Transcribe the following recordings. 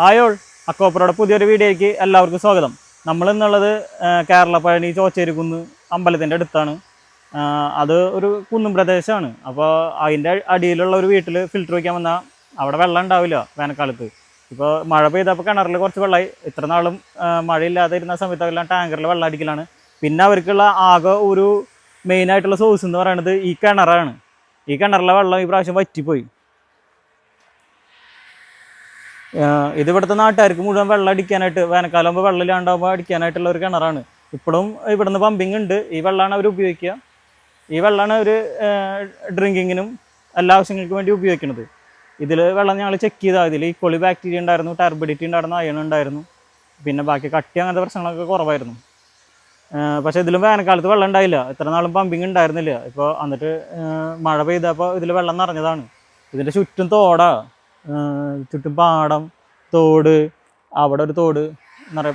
Hi all അക്കോപ്പറയുടെ പുതിയൊരു വീഡിയോയ്ക്ക് എല്ലാവർക്കും സ്വാഗതം. നമ്മൾ ഇന്നുള്ളത് ആ, കേരള പഴനി ചോച്ചേരിക്കുന്ന് അമ്പലത്തിന്റെ അടുത്താണ്. അത് ഒരു കുന്നും പ്രദേശമാണ്. അപ്പോൾ അതിന്റെ അടിയിലുള്ള ഒരു വീട്ടിൽ ഫിൽറ്റർ വയ്ക്കാൻ വന്നാൽ അവിടെ വെള്ളം ഉണ്ടാവില്ല വേനൽക്കാലത്ത്. ഇപ്പോൾ മഴ പെയ്തപ്പോൾ കിണറിൽ കുറച്ച് വെള്ളമായി ഇത്ര നാളും മഴയില്ലാതെ ഇരുന്ന സമയത്തെല്ലാം ടാങ്കറിൽ വെള്ളം അടിക്കലാണ്. പിന്നെ അവർക്കുള്ള ആകെ ഒരു മെയിനായിട്ടുള്ള സോഴ്സ് എന്ന് പറയുന്നത് ഈ കിണറാണ്. ഈ കിണറിലെ വെള്ളം ഈ പ്രാവശ്യം വറ്റിപ്പോയി. ഇത് ഇവിടുത്തെ നാട്ടുകാർക്ക് മുഴുവൻ വെള്ളം അടിക്കാനായിട്ട് വേനൽക്കാലമാകുമ്പോൾ വെള്ളം ഇല്ലാണ്ടാകുമ്പോൾ അടിക്കാനായിട്ടുള്ള ഒരു കിണറാണ്. ഇപ്പോഴും ഇവിടുന്ന് പമ്പിങ് ഉണ്ട്. ഈ വെള്ളമാണ് അവർ ഉപയോഗിക്കുക. ഈ വെള്ളമാണ് അവർ ഡ്രിങ്കിങ്ങിനും എല്ലാ ആവശ്യങ്ങൾക്കും വേണ്ടി ഉപയോഗിക്കുന്നത് ഇതിൽ വെള്ളം ഞങ്ങൾ ചെക്ക് ചെയ്താൽ ഇതിൽ ഈക്വളി ബാക്ടീരിയ ഉണ്ടായിരുന്നു ടർബിഡിറ്റി ഉണ്ടായിരുന്നു അയൺ ഉണ്ടായിരുന്നു. പിന്നെ ബാക്കി കട്ടി അങ്ങനത്തെ പ്രശ്നങ്ങളൊക്കെ കുറവായിരുന്നു. പക്ഷേ ഇതിലും വേനൽക്കാലത്ത് വെള്ളം ഉണ്ടായില്ല. ഇത്ര നാളും പമ്പിങ് ഉണ്ടായിരുന്നില്ല. ഇപ്പോൾ എന്നിട്ട് മഴ പെയ്തപ്പോൾ ഇതിൽ വെള്ളം നിറഞ്ഞതാണ്. ഇതിന്റെ ചുറ്റും തോടാ. ആഹ് ചുറ്റും പാടം തോട് അവിടെ ഒരു തോട് നിറയെ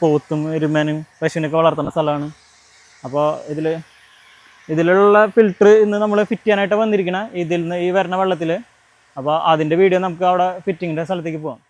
പോത്തും എരുമനും പശുവിനൊക്കെ വളർത്തുന്ന സ്ഥലമാണ്. അപ്പോൾ ഇതിൽ ഇതിലുള്ള ഫിൽറ്റർ ഇന്ന് നമ്മൾ ഫിറ്റ് ചെയ്യാനായിട്ട് വന്നിരിക്കണം ഇതിൽ നിന്ന് ഈ വരുന്ന വെള്ളത്തിൽ അപ്പോൾ അതിന്റെ വീഡിയോ നമുക്ക് അവിടെ ഫിറ്റിങ്ങിന്റെ സ്ഥലത്തേക്ക് പോകാം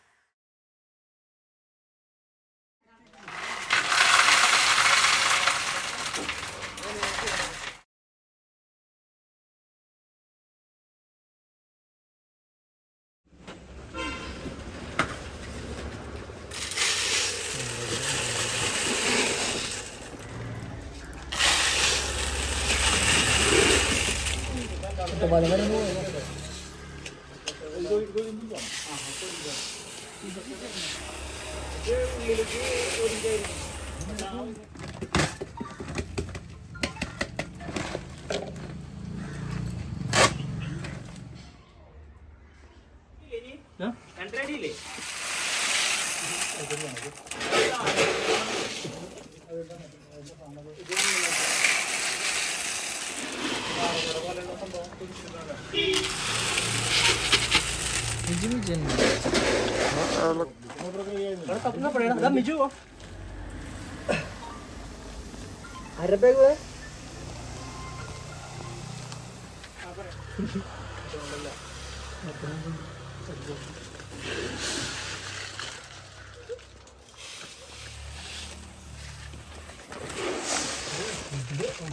दबा देगा वो കണ്ടല്ലേ അത് അര ബാഗ്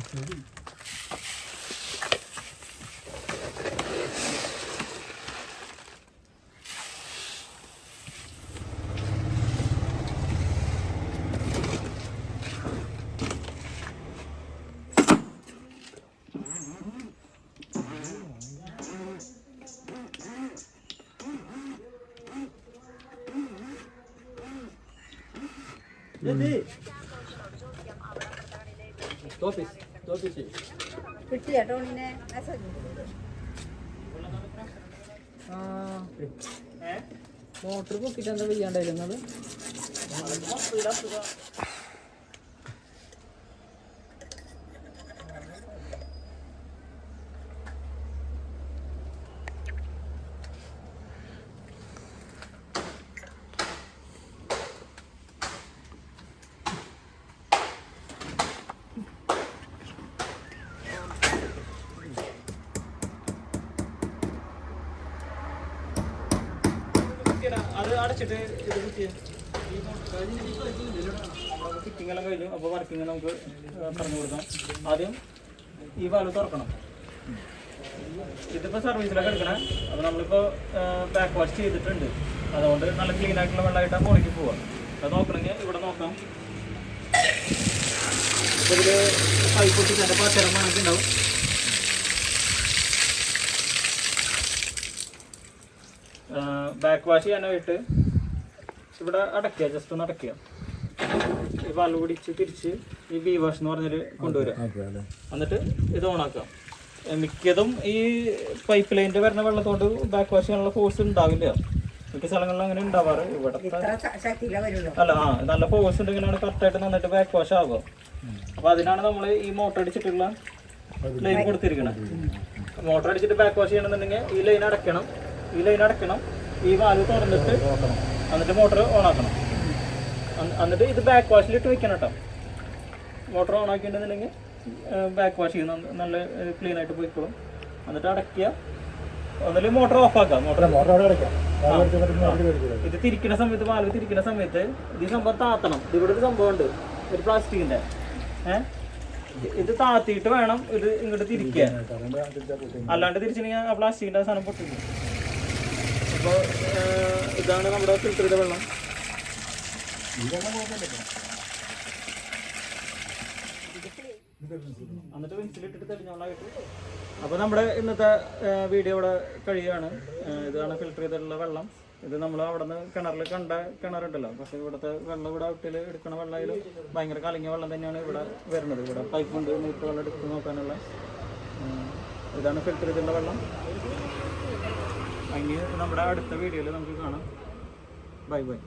Thank you. കിട്ടിയ ടോണിനെ മെസ്സേജ് മോട്ടർ പൊക്കിട്ട് എന്താ ചെയ്യാണ്ടായിരുന്നത് അത് അടച്ചിട്ട് ഇത് കുത്തിയ. ഫിറ്റിംഗ് എല്ലാം കഴിഞ്ഞു. അപ്പോൾ വർക്കിംഗ് നമുക്ക് പറഞ്ഞു കൊടുക്കാം. ആദ്യം ഈ വാൽവ് തുറക്കണം. ഇതിപ്പോൾ സർവീസിലൊക്കെ എടുക്കണേ. അപ്പോൾ നമ്മളിപ്പോൾ ബാക്ക് വാഷ് ചെയ്തിട്ടുണ്ട്. അതുകൊണ്ട് നല്ല ക്ലീൻ ആയിട്ടുള്ള വെള്ളമായിട്ടാണ് മുകളിലേക്ക് പോവുക അത് നോക്കണമെങ്കിൽ ഇവിടെ നോക്കാം. ഇതിൽ പൈപ്പ് തന്നെ പച്ചരം മണക്കി ബാക്ക് വാഷ് ചെയ്യാനായിട്ട് ഇവിടെ അടയ്ക്കുക ജസ്റ്റ് ഒന്ന് അടയ്ക്കുക. ഈ വാൽവ് പിടിച്ച് തിരിച്ച് ഈ ബി വാഷ് എന്ന് പറഞ്ഞൊരു കൊണ്ടുവരിക. എന്നിട്ട് ഇത് ഓണാക്കാം മിക്കതും ഈ പൈപ്പ് ലൈനിന്റെ വരുന്ന വെള്ളത്തോണ്ട് ബാക്ക് വാഷ് ചെയ്യാനുള്ള ഫോഴ്സ് ഉണ്ടാവില്ല. മിക്ക സ്ഥലങ്ങളിലും അങ്ങനെ ഉണ്ടാവാറ്. ഇവിടെ ഇത്ര ശക്തിയില വരുള്ളൂ. അല്ല ആ നല്ല ഫോഴ്സ് ഉണ്ടെങ്കിലാണ് കറക്റ്റായിട്ട് നന്നായിട്ട് ബാക്ക് വാഷ് ആവുക. അപ്പൊ അതിനാണ് നമ്മൾ ഈ മോട്ടർ അടിച്ചിട്ടുള്ള ലൈൻ കൊടുത്തിരിക്കുന്നത് മോട്ടർ അടിച്ചിട്ട് ബാക്ക് വാഷ് ചെയ്യണമെന്നുണ്ടെങ്കിൽ ഈ ലൈൻ അടയ്ക്കണം. ഈ ലൈൻ അടയ്ക്കണം. ഈ വാൽവ് തുറന്നിട്ട് എന്നിട്ട് മോട്ടർ ഓൺ ആക്കണം എന്നിട്ട് ഇത് ബാക്ക് വാഷിലിട്ട് വെക്കണം കേട്ടോ. മോട്ടർ ഓൺ ആക്കിയിട്ടുണ്ടെന്നുണ്ടെങ്കിൽ ബാക്ക് വാഷ് ചെയ്യുന്ന നല്ല ക്ലീൻ ആയിട്ട് പോയിക്കോളും. എന്നിട്ട് അടയ്ക്കുക. ഒന്നിൽ മോട്ടർ ഓഫ് ആക്കാം. മോട്ടർ മോട്ടർ ഇത് തിരിക്കുന്ന സമയത്ത് വാൽവ് തിരിക്കുന്ന സമയത്ത് ഇത് സംഭവം താത്തണം. ഇത് ഇവിടെ ഒരു സംഭവം ഉണ്ട് ഒരു പ്ലാസ്റ്റിക്കിന്റെ. ഏഹ് ഇത് താത്തിയിട്ട് വേണം ഇത് ഇങ്ങോട്ട് തിരിക്കാൻ. അല്ലാണ്ട് തിരിച്ചിട്ടുണ്ടെങ്കിൽ ആ പ്ലാസ്റ്റിക്കിന്റെ സാധനം പൊട്ടിക്കും. അപ്പോൾ ഇതാണ് നമ്മുടെ ഫിൽറ്ററിന്റെ വെള്ളം. എന്നിട്ട് പെൻസിലിട്ടിട്ട് തെളിഞ്ഞോളായിട്ട്. അപ്പോൾ നമ്മുടെ ഇന്നത്തെ വീഡിയോ ഇവിടെ കഴിയുകയാണ്. ഏഹ് ഇതാണ് ഫിൽറ്റർ ചെയ്തിട്ടുള്ള വെള്ളം. ഇത് നമ്മൾ അവിടെ നിന്ന് കിണറിൽ കണ്ട കിണറുണ്ടല്ലോ. പക്ഷെ ഇവിടുത്തെ വെള്ളം ഇവിടെ ഔട്ടിൽ എടുക്കണ വെള്ളമായാലും ഭയങ്കര കലങ്ങിയ വെള്ളം തന്നെയാണ് ഇവിടെ വരുന്നത്. ഇവിടെ പൈപ്പ് ഉണ്ട് നീട്ട് വെള്ളം എടുത്ത് നോക്കാനുള്ള. ഇതാണ് ഫിൽറ്റർ ചെയ്തിട്ടുള്ള വെള്ളം. ഇനി നമ്മുടെ അടുത്ത വീഡിയോയിൽ നമുക്ക് കാണാം. Bye bye.